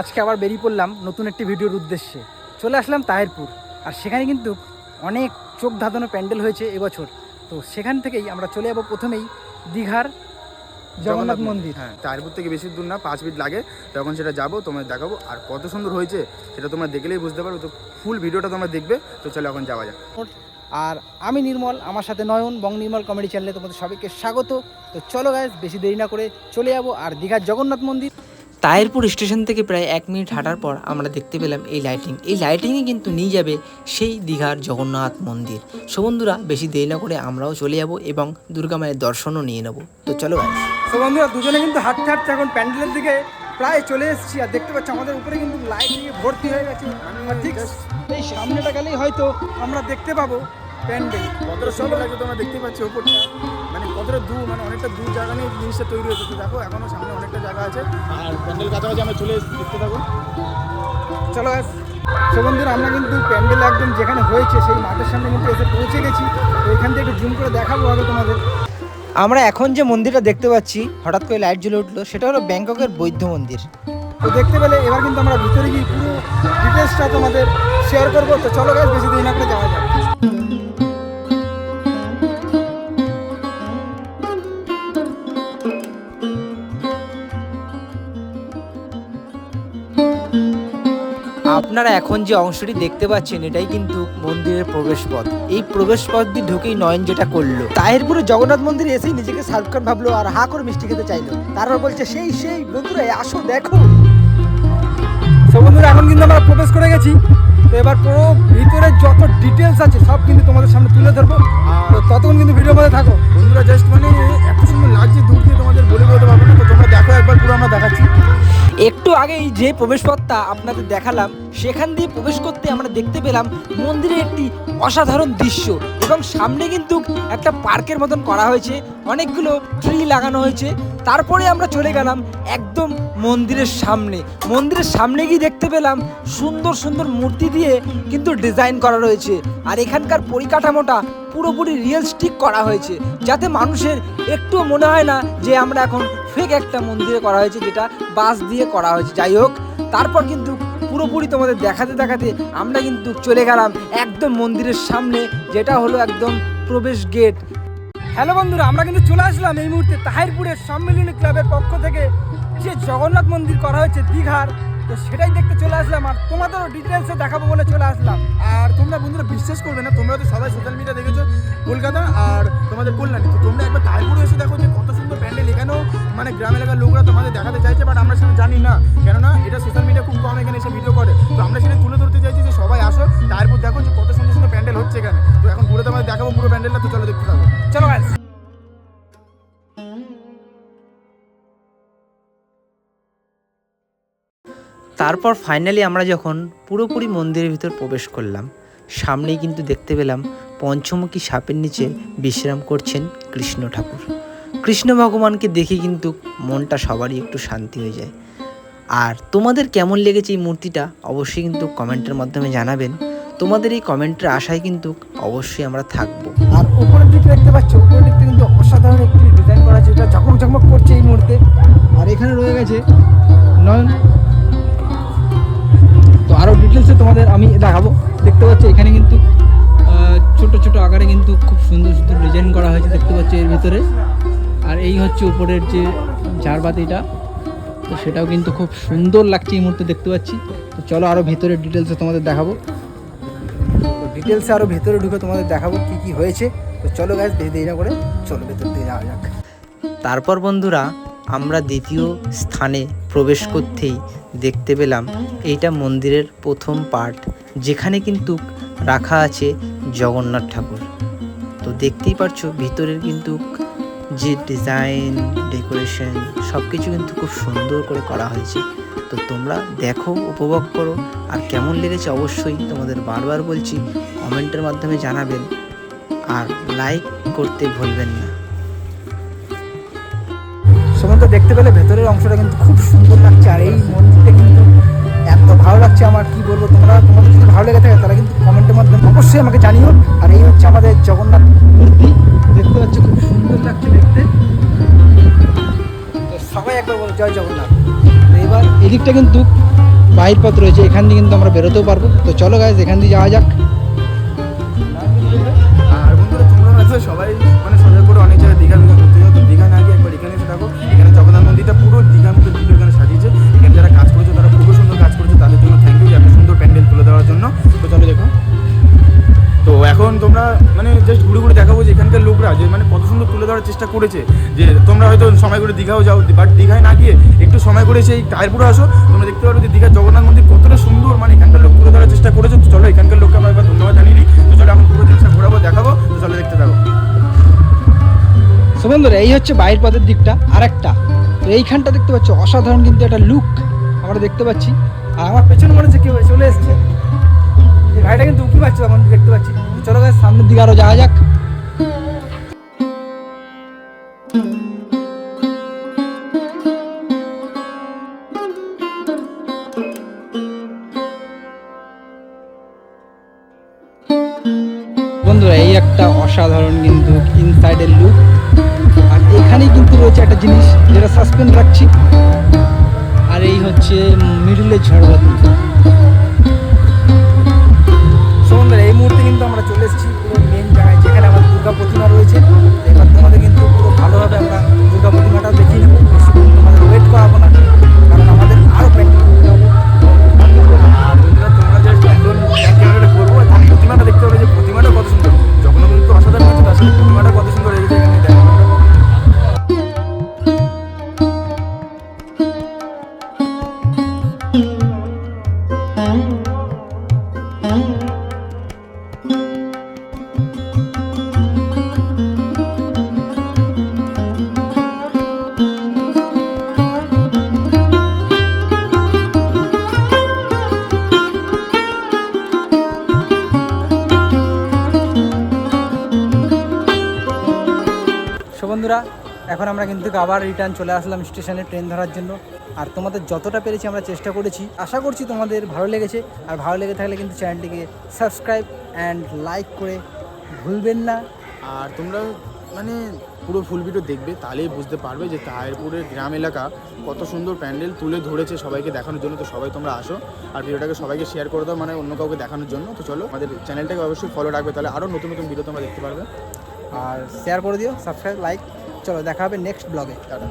আজকে আবার বেরিয়ে পড়লাম নতুন একটি ভিডিওর উদ্দেশ্যে। চলে আসলাম তাহেরপুর আর সেখানে কিন্তু অনেক চোখ ধাঁধানো প্যান্ডেল হয়েছে এবছর। তো সেখান থেকেই আমরা চলে যাব প্রথমেই দীঘার জগন্নাথ মন্দির। হ্যাঁ তারপর থেকে বেশি দূর না পাঁচ মিনিট লাগে। তখন সেটা যাব তোমাদের দেখাবো। আর কত সুন্দর হয়েছে সেটা তোমরা দেখলেই বুঝতে পারবে। তো ফুল ভিডিওটা তোমরা দেখবে তো চলো এখন যাওয়া যাক। আর আমি নির্মল আমার সাথে নয়ন বং নির্মল কমেডি চ্যানেলে তোমাদের সবাইকে স্বাগত। তো চলো গাইজ বেশি দেরি না করে চলে যাব। আর দীঘার জগন্নাথ মন্দির তায়েরপুর স্টেশন থেকে প্রায় এক মিনিট হাঁটার পর আমরা দেখতে পেলাম এই লাইটিং এই লাইটিংয়ে কিন্তু নিয়ে যাবে সেই দীঘার জগন্নাথ মন্দির। সো বন্ধুরা বেশি দেরি না করে আমরাও চলে যাব এবং দুর্গা মায়ের দর্শনও নিয়ে নেব। তো চলো guys। তো বন্ধুরা দুজনে কিন্তু হাঁটতে হাঁটতে এখন প্যান্ডেলের দিকে প্রায় চলে এসেছি আর দেখতে পাচ্ছি আমাদের উপরে কিন্তু লাইট দিয়ে ভর্তি হয়ে গেছে। আর ঠিক এই সামনেটা গেলেই হয়তো আমরা দেখতে পাবো প্যান্ডেল। কতটা সুন্দর লাগছে তোমরা দেখতে পাচ্ছ ওপরটা কতটা দূর মানে অনেকটা দূর জায়গা নিয়ে জিনিসটা তৈরি হয়েছে। দেখো এখনও সামনে অনেকটা জায়গা আছে। আর প্যান্ডেল কাছাকাছি আমরা চলে এসেছি দেখতে থাকো। চলো তো বন্ধুরা আমরা কিন্তু প্যান্ডেল একদম যেখানে হয়েছে সেই মাঠের সামনে কিন্তু এসে পৌঁছে গেছি। তো এখান থেকে একটু জুম করে দেখাবো আগে তোমাদের। আমরা এখন যে মন্দিরটা দেখতে পাচ্ছি হঠাৎ করে লাইট জ্বলে উঠল সেটা হলো ব্যাংককের বৌদ্ধ মন্দির। তো দেখতে পেলে এবার কিন্তু আমরা ভিতরে গিয়ে পুরো ডিটেলসটা তোমাদের শেয়ার করব। তো চলো গাছ বেশি দিন না করে যাওয়া যাক। আপনারা এখন যে অংশটি দেখতে পাচ্ছেন এটাই কিন্তু মন্দিরের প্রবেশ পথ এই প্রবেশ পথ দিয়ে ঢুকেই নয়ন যেটা করল। তাহিরপুরে জগন্নাথ মন্দিরে এসেই নিজেকে শাহরুখ খান ভাবলো আর হা করে মিষ্টি খেতে চাইলো। তারপর বলছে সেই সেই বন্ধুরা আসো দেখো। তো বন্ধুরা এখন কিন্তু আমরা প্রবেশ করে গেছি। তো এবার পুরো ভিতরে যত ডিটেলস আছে সব কিন্তু তোমাদের সামনে তুলে ধরবো। তো ততক্ষণ কিন্তু ভিডিওর মধ্যে থাকো। বন্ধুরা জাস্ট মানে এত সুন্দর লাগছে আগেই যে প্রবেশপথটা আপনাদের দেখালাম, সেখান দিয়ে প্রবেশ করতে আমরা দেখতে পেলাম মন্দিরের একটি অসাধারণ দৃশ্য এবং সামনে কিন্তু একটা পার্কের মতন করা হয়েছে, অনেকগুলো ট্রি লাগানো হয়েছে। তারপরে আমরা চলে গেলাম একদম মন্দিরের সামনে। মন্দিরের সামনে গিয়ে দেখতে পেলাম সুন্দর সুন্দর মূর্তি দিয়ে কিন্তু ডিজাইন করা রয়েছে। আর এখানকার পরিকাঠামোটা পুরোপুরি রিয়েলস্টিক করা হয়েছে, যাতে মানুষের একটুও মনে হয় না যে আমরা এখন ফেক একটা মন্দিরে করা হয়েছে যেটা বাঁশ দিয়ে করা হয়েছে। যাই হোক, তারপর কিন্তু পুরোপুরি তোমাদের দেখাতে দেখাতে আমরা কিন্তু চলে গেলাম একদম মন্দিরের সামনে, যেটা হলো একদম প্রবেশ গেট হ্যালো বন্ধুরা, আমরা কিন্তু চলে আসলাম এই মুহূর্তে তাহিরপুরের সম্মিলনী ক্লাবের পক্ষ থেকে। যে জগন্নাথ মন্দির করা হয়েছে দীঘার, তো সেটাই দেখতে চলে আসলাম আর তোমাদেরও ডিটেলসে দেখাবো বলে চলে আসলাম। আর তোমরা বন্ধুরা বিশ্বাস করবে না, তোমরা তো সবাই সোশ্যাল মিডিয়া দেখেছ কলকাতা আর তোমাদের কল্যাণী। তো তোমরা একবার তারপরে এসে দেখো যে কত সুন্দর প্যান্ডেল মানে গ্রাম এলাকার লোকরা তোমাদের দেখাতে চাইছে বাট আমরা সেটা জানি না। কেননা এটা সোশ্যাল মিডিয়া খুব কম এখানে এসে ভিডিও করে। তো আমরা সেটা তুলে ধরতে চাইছি যে সবাই আসো, তারপর দেখো যে কত সুন্দর সুন্দর প্যান্ডেল হচ্ছে এখানে। তো এখন ঘুরে তোমাদের দেখাবো পুরো প্যান্ডেলটা, তো চলো দেখতে থাকো। চলো guys। তারপর ফাইনালি আমরা যখন পুরোপুরি মন্দিরের ভিতর প্রবেশ করলাম, সামনেই কিন্তু দেখতে পেলাম পঞ্চমুখী সাপের নিচে বিশ্রাম করছেন কৃষ্ণ ঠাকুর। কৃষ্ণ ভগবানকে দেখে কিন্তু মনটা সবারই একটু শান্তি হয়ে যায়। আর তোমাদের কেমন লেগেছে এই মূর্তিটা অবশ্যই কিন্তু কমেন্টের মাধ্যমে জানাবেন। তোমাদের এই কমেন্টের আশায় কিন্তু অবশ্যই আমরা থাকব। আর উপরের দিকে দেখতে পাচ্ছ, উপরের দিকটা কিন্তু অসাধারণ একটি ডিজাইন করা এটা ঝকমক ঝকমক করছে এই মুহূর্তে। আর এখানে রয়ে গেছে নয়ন। তো আরও ডিটেলসে তোমাদের আমি দেখাবো। দেখতে পাচ্ছ, এখানে কিন্তু ছোট ছোট আকারে কিন্তু খুব সুন্দর সুন্দর ডিজাইন করা হয়েছে, দেখতে পাচ্ছ এর ভিতরে। আর এই হচ্ছে উপরের যে ঝাড়বাতিটা, তো সেটাও কিন্তু খুব সুন্দর লাগছে এই মুহূর্তে দেখতে পাচ্ছি। তো চলো আরও ভেতরের ডিটেলসে তোমাদের দেখাবো। ডিটেলসে আরও ভেতরে ঢুকে তোমাদের দেখাবো কি কি হয়েছে। তো চলো গাছ বেশি দেরি না করে চলো ভেতর দিয়ে যাওয়া যাক। তারপর বন্ধুরা, আমরা দ্বিতীয় স্থানে প্রবেশ করতেই দেখতে পেলাম এইটা মন্দিরের প্রথম পার্ট যেখানে কিন্তু রাখা আছে জগন্নাথ ঠাকুর। তো দেখতেই পারছ, ভিতরের কিন্তু যে ডিজাইন, ডেকোরেশন সব কিছু কিন্তু খুব সুন্দর করে করা হয়েছে। তো তোমরা দেখো, উপভোগ করো, আর কেমন লেগেছে অবশ্যই তোমাদের বারবার বলছি, কমেন্টের মাধ্যমে জানাবেন, আর লাইক করতে ভুলবেন না। সমস্ত দেখতে পেলে ভেতরের অংশটা কিন্তু খুব সুন্দর লাগছে, আর এই মন্দিরটা কিন্তু এত ভালো লাগছে আমার, কি বলব তোমরা? তোমাদের যদি ভালো লেগে থাকে তারা কিন্তু কমেন্টের মাধ্যমে অবশ্যই আমাকে জানিও। আর এই হচ্ছে আমাদের জগন্নাথ মূর্তি। দেখতে পাচ্ছি খুব সুন্দর লাগছে দেখতে। সবাই একবার বলো, জয় জগন্নাথ। এবার এদিকটা কিন্তু বাহির পথ রয়েছে, এখান দিয়ে কিন্তু আমরা বেরোতেও পারব। তো চলো গাইজ এখান দিয়ে যাওয়া যাক। চেষ্টা করেছে যে তোমরা হয়তো সময় করে দীঘাও যাও বাট দীঘায় না গিয়ে একটু সময় করে সেই টায়ারপুরে আসো। তোমরা দেখতে পারো যে দীঘার জগন্নাথ মন্দির কতটা সুন্দর মানে এখানকার লোক তুলে ধরার চেষ্টা করেছে। তো চলো এখানকার লোককে আমরা একবার ধন্যবাদ জানিয়ে দিই তো চলো এখন পুরো জিনিসটা ঘোরাবো, দেখাবো। তো চলো দেখতে থাকো। সো এই হচ্ছে বাইরের পথের দিকটা, আরেকটা। তো এইখানটা দেখতে পাচ্ছ, অসাধারণ কিন্তু একটা লুক আমরা দেখতে পাচ্ছি। আর আমার পেছনে মনে হচ্ছে কেউ চলে এসছে। ভাইটা কিন্তু উঁকি পাচ্ছে তখন দেখতে পাচ্ছি। চলো গাছ সামনের দিকে আরও যাওয়া যাক। একটা অসাধারণ কিন্তু ইনসাইডের লুক আর এখানেই কিন্তু রয়েছে একটা জিনিস যেটা সাসপেন্ড রাখছি। আর এই হচ্ছে মিডিলের ঝড়বাতি। এখন আমরা কিন্তু আবার রিটার্ন চলে আসলাম স্টেশনে ট্রেন ধরার জন্য। আর তোমাদের যতটা পেরেছি আমরা চেষ্টা করেছি। আশা করছি তোমাদের ভালো লেগেছে। আর ভালো লেগে থাকলে কিন্তু চ্যানেলটিকে সাবস্ক্রাইব অ্যান্ড লাইক করে ভুলবেন না। আর তোমরা মানে পুরো ফুল ভিডিও দেখবে তাহলেই বুঝতে পারবে যে তাহিরপুরের গ্রাম এলাকা কত সুন্দর প্যান্ডেল তুলে ধরেছে সবাইকে দেখানোর জন্য। তো সবাই তোমরা আসো আর ভিডিওটাকে সবাইকে শেয়ার করে দাও মানে অন্য কাউকে দেখানোর জন্য। তো চলো আমাদের চ্যানেলটাকে অবশ্যই ফলো রাখবে তাহলে আরও নতুন নতুন ভিডিও তোমরা দেখতে পারবে। আর শেয়ার করে দিও সাবস্ক্রাইব লাইক চলো দেখা হবে নেক্সট ব্লগে টাটা।